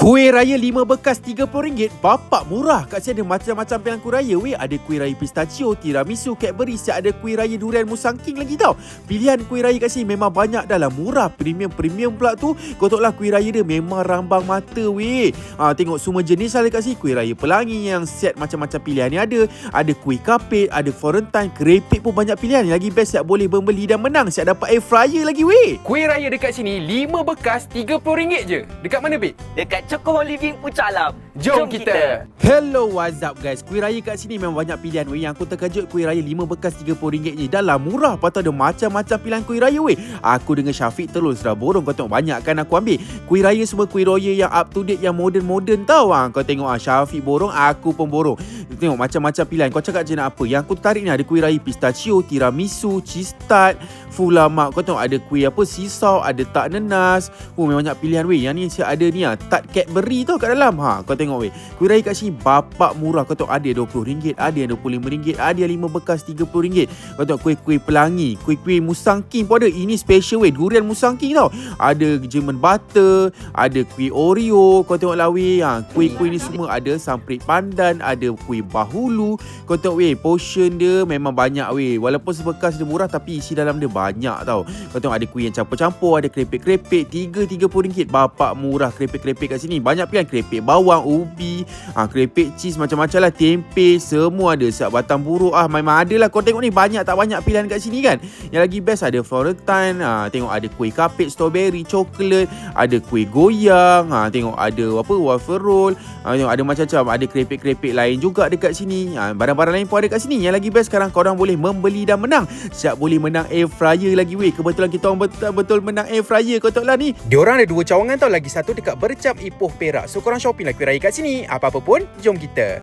Kuih raya lima bekas RM30 Bapak murah. Kat sini ada macam-macam pilihan kuih raya weh. Ada kuih raya pistachio, tiramisu, Cadbury. Siap ada kuih raya durian musang king lagi tau. Pilihan kuih raya kat sini memang banyak dah lah Murah, premium-premium pula tu. Kau tahu lah kuih raya dia memang rambang mata weh. Ha, Tengok semua jenis ada kat sini. Kuih raya pelangi yang set macam-macam pilihan ni ada. Ada kuih kapit, ada Florentine Kerepek pun banyak pilihan. Lagi best siap boleh membeli dan menang. Siap dapat air fryer lagi weh. Kuih raya dekat sini 5 bekas RM30 je. Dekat mana, Bek? Dekat Choco Living Puncak Alam. Jom, kita. Hello, what's up guys? Kuih raya kat sini memang banyak pilihan weh. Yang aku terkejut kuih raya 5 bekas RM30 ni. Dah lah murah. Patut ada macam-macam pilihan kuih raya weh. Aku dengan Syafiq terus dah borong. Kau tengok banyak kan aku ambil. Kuih raya semua kuih raya yang up to date, yang modern-modern tau. Ha. Kau tengok ah Syafiq borong, aku pun borong. Tengok macam-macam pilihan. Kau cakap je nak apa? Yang aku tarik ni ada kuih raya pistachio, tiramisu, cheese tart, fulamak. Kau tengok ada kuih apa? Sisau, ada tak nenas. Oh, memang banyak pilihan weh. Yang ni siap ada ni ah, tart Cadbury tau kat dalam. Ha, kau tengok weh. Kuih raya kat sini bapak murah. Kau tengok ada RM20, ada yang RM25, ada yang 5 bekas RM30. Kau tengok kuih-kuih pelangi, kuih-kuih musang king pun ada. Ini special weh, durian musang king tau. Ada German butter, ada kuih Oreo. Kau tengok lah weh. Ha, kuih-kuih ni semua ada samprit pandan, ada kuih bahulu. Kau tengok weh, portion dia memang banyak weh. Walaupun sebekas dia murah tapi isi dalam dia banyak tau. Kau tengok ada kuih yang campur-campur, ada kerepek-kerepek, tiga RM30. Bapak murah kerepek-kerepek kat sini. Banyak pilihan kerepek bawang, ubi, ha, kerepek cheese macam-macam lah, tempe, semua ada. Siap batang buruk ah, memang ada lah. Kau tengok ni banyak tak banyak pilihan kat sini kan. Yang lagi best ada Florentine, ha, tengok ada kuih kapit, strawberry, coklat, ada kuih goyang, ha, tengok ada apa waffle roll, ha, tengok ada macam-macam, ada kerepek-kerepek lain juga dekat sini. Ha, barang-barang lain pun ada kat sini. Yang lagi best sekarang korang boleh membeli dan menang. Siap boleh menang air fryer lagi weh. Kebetulan kita orang betul-betul menang air fryer kau tahu lah ni. Diorang ada dua cawangan tau. Lagi satu dekat Bercap Ipoh Perak. So, korang shopping lah kuih raya kat sini. Apa-apa pun, jom kita.